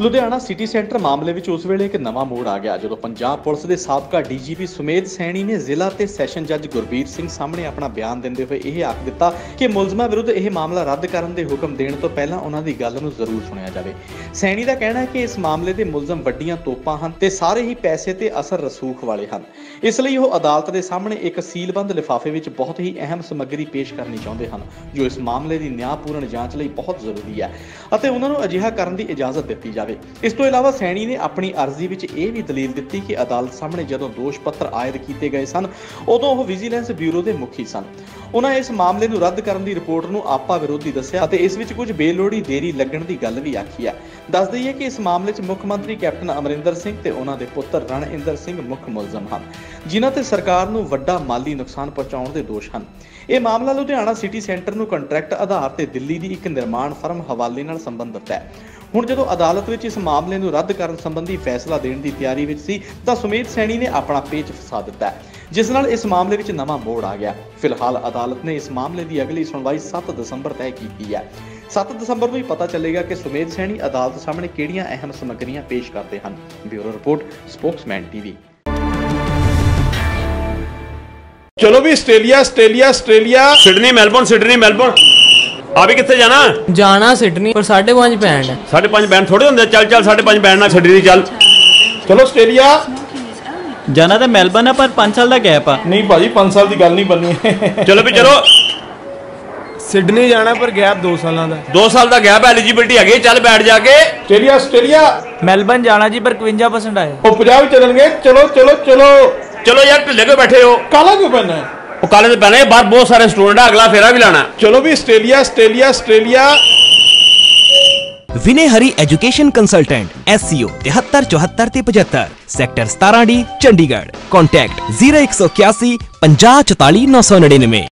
Ludhiana city centre ਮਾਮਲੇ ਵਿੱਚ ਉਸ ਵੇਲੇ ਇੱਕ ਨਵਾਂ ਮੋੜ ਆ ਗਿਆ, ਜਦੋਂ ਪੰਜਾਬ ਪੁਲਿਸ ਦੇ ਸਾਬਕਾ ਡੀਜੀਪੀ ਸੁਮੇਧ ਸੈਣੀ ਨੇ ਜ਼ਿਲ੍ਹਾ ਤੇ ਸੈਸ਼ਨ ਜੱਜ ਗੁਰਬੀਰ ਸਿੰਘ ਸਾਹਮਣੇ ਆਪਣਾ ਬਿਆਨ ਦਿੰਦੇ ਹੋਏ ਇਹ ਆਖ ਦਿੱਤਾ ਕਿ ਮੁਲਜ਼ਮਾਂ ਵਿਰੁੱਧ ਇਹ ਮਾਮਲਾ ਰੱਦ ਕਰਨ ਦੇ ਹੁਕਮ ਦੇਣ ਤੋਂ ਪਹਿਲਾਂ ਉਹਨਾਂ ਦੀ ਗੱਲ ਨੂੰ ਜ਼ਰੂਰ ਸੁਣਿਆ ਜਾਵੇ। ਸੈਣੀ ਦਾ ਕਹਿਣਾ ਹੈ ਕਿ ਇਸ ਮਾਮਲੇ ਦੇ ਮੁਲਜ਼ਮ ਵੱਡੀਆਂ ਤੋਪਾਂ ਹਨ ਤੇ ਸਾਰੇ ਹੀ ਪੈਸੇ ਤੇ ਅਸਰ ਰਸੂਖ ਵਾਲੇ ਹਨ। ਇਸ ਲਈ ਉਹ ਅਦਾਲਤ ਦੇ ਸਾਹਮਣੇ ਇੱਕ ਸੀਲਬੰਦ ਲਿਫਾਫੇ ਵਿੱਚ ਬਹੁਤ ਹੀ ਅਹਿਮ ਸਮੱਗਰੀ ਪੇਸ਼ ਕਰਨੀ ਚਾਹੁੰਦੇ ਹਨ, ਜੋ ਇਸ ਮਾਮਲੇ ਦੀ ਨਿਆਂਪੂਰਨ ਜਾਂਚ ਲਈ ਬਹੁਤ ਜ਼ਰੂਰੀ ਹੈ ਅਤੇ ਉਹਨਾਂ ਨੂੰ ਅਜਿਹਾ ਕਰਨ ਦੀ ਇਜਾਜ਼ਤ ਦਿੱਤੀ ਜਾਵੇ। ਇਸ ਤੋਂ ਇਲਾਵਾ ਸੈਣੀ ਨੇ ਆਪਣੀ ਅਰਜ਼ੀ ਵਿੱਚ ਇਹ ਵੀ ਦਲੀਲ ਦਿੱਤੀ ਕਿ ਅਦਾਲਤ ਸਾਹਮਣੇ ਜਦੋਂ ਦੋਸ਼ ਪੱਤਰ ਆਇਦ ਕੀਤੇ ਗਏ ਸਨ, ਉਦੋਂ ਉਹ ਵਿਜੀਲੈਂਸ ਬਿਊਰੋ ਦੇ ਮੁਖੀ ਸਨ। ਉਹਨਾਂ ਇਸ ਮਾਮਲੇ ਨੂੰ ਰੱਦ ਕਰਨ ਦੀ ਰਿਪੋਰਟ ਨੂੰ ਆਪਾ ਵਿਰੋਧੀ ਦੱਸਿਆ ਅਤੇ ਇਸ ਵਿੱਚ ਕੁਝ ਬੇਲੋੜੀ ਦੇਰੀ ਲੱਗਣ ਦੀ ਗੱਲ ਵੀ ਆਖੀ ਹੈ। ਦੱਸ ਦਈਏ ਕਿ ਇਸ ਮਾਮਲੇ 'ਚ ਮੁੱਖ ਮੰਤਰੀ ਕੈਪਟਨ ਅਮਰਿੰਦਰ ਸਿੰਘ ਤੇ ਉਹਨਾਂ ਦੇ ਪੁੱਤਰ ਰਣਇੰਦਰ ਸਿੰਘ ਮੁੱਖ ਮੁਲਜ਼ਮ ਹਨ, ਜਿਨ੍ਹਾਂ ਤੇ ਸਰਕਾਰ ਨੂੰ ਵੱਡਾ ਮਾਲੀ ਨੁਕਸਾਨ ਪਹੁੰਚਾਉਣ ਦੇ ਦੋਸ਼ ਹਨ। ਇਹ ਮਾਮਲਾ ਲੁਧਿਆਣਾ ਸਿਟੀ ਸੈਂਟਰ ਨੂੰ ਕੰਟਰੈਕਟ ਆਧਾਰ ਤੇ ਦਿੱਲੀ ਦੀ ਇੱਕ ਨਿਰਮਾਣ ਫਰਮ ਹਵਾਲੇ ਨਾਲ ਸੰਬੰਧਿਤ ਹੈ। ਹੁਣ ਜਦੋਂ ਅਦਾਲਤ ਵਿੱਚ ਇਸ ਮਾਮਲੇ ਨੂੰ ਰੱਦ ਕਰਨ ਸੰਬੰਧੀ ਫੈਸਲਾ ਦੇਣ ਦੀ ਤਿਆਰੀ ਵਿੱਚ ਸੀ ਤਾਂ ਸੁਮੇਧ ਸੈਣੀ ਨੇ ਆਪਣਾ ਪੇਚ ਫਸਾ ਦਿੱਤਾ ਜਿਸ ਨਾਲ ਇਸ ਮਾਮਲੇ ਵਿੱਚ ਨਵਾਂ ਮੋੜ ਆ ਗਿਆ ਫਿਲਹਾਲ ਅਦਾਲਤ ਨੇ ਇਸ ਮਾਮਲੇ ਦੀ ਅਗਲੀ ਸੁਣਵਾਈ 7 ਦਸੰਬਰ ਤੈਅ ਕੀਤੀ ਹੈ। 7 ਦਸੰਬਰ ਨੂੰ ਹੀ ਪਤਾ ਚੱਲੇਗਾ ਕਿ ਸੁਮੇਧ ਸੈਣੀ ਅਦਾਲਤ ਸਾਹਮਣੇ ਕਿਹੜੀਆਂ ਅਹਿਮ ਸਮੱਗਰੀਆਂ ਪੇਸ਼ ਕਰਦੇ ਹਨ। Bureau report Spokesman TV. ਚਲੋ ਵੀ Australia Australia Australia. Sydney Melbourne Sydney Melbourne. ਆ ਵੀ ਕਿੱਥੇ ਜਾਣਾ? ਜਾਣਾ ਸਿਡਨੀ ਪਰ 5.5 ਪੈਂਡ ਹੈ ਸਾਢੇ ਪੰਜ ਬੈਂਡ ਥੋੜੇ ਹੁੰਦੇ ਚੱਲ ਚੱਲ ਸਾਢੇ ਪੰਜ ਬੈਂਡ ਨਾਲ ਸਿਡਨੀ ਚੱਲ। ਚਲੋ ਆਸਟ੍ਰੇਲੀਆ। ਜਾਣਾ ਤਾਂ ਮੈਲਬਨ ਆ ਪਰ 5 ਸਾਲ ਦਾ ਗੈਪ ਆ। ਨਹੀਂ ਭਾਜੀ 5 ਸਾਲ ਦੀ ਗੱਲ ਨਹੀਂ ਬੰਨੀ ਚਲੋ ਵੀ ਚਲੋ। ਸਿਡਨੀ ਜਾਣਾ ਪਰ ਗੈਪ 2 ਸਾਲਾਂ ਦਾ। 2 ਸਾਲ ਦਾ ਗੈਪ ਐਲੀਜੀਬਿਲਟੀ ਹੈਗੀ ਚੱਲ ਬੈਠ ਜਾ ਕੇ। Australia Australia. ਮੈਲਬਨ ਜਾਣਾ ਜੀ ਪਰ 51% ਆਇਆ ਉਹ ਪੰਜਾਬ ਚੱਲਣਗੇ। ਚਲੋ ਚਲੋ ਚਲੋ। ਚਲੋ ਯਾਰ ਢਿੱਲੇ ਕਿਉਂ ਬੈਠੇ ਹੋ? ਕਾਲਾ ਕਿਉਂ ਪੈਣਾ? ਉਹ ਕਾਲੇ ਦੇ ਪਹਿਲੇ ਬਾਹਰ ਬਹੁਤ ਸਾਰੇ ਸਟੂਡੈਂਟ ਆ ਅਗਲਾ ਫੇਰਾ ਵੀ ਲਾਣਾ। ਚਲੋ ਵੀ Australia Australia Australia. Vinay Hari education consultant SCO 7374 ਤੇ 75 ਸੈਕਟਰ 17D ਚੰਡੀਗੜ੍ਹ। ਕੰਟੈਕਟ 0181 5044 999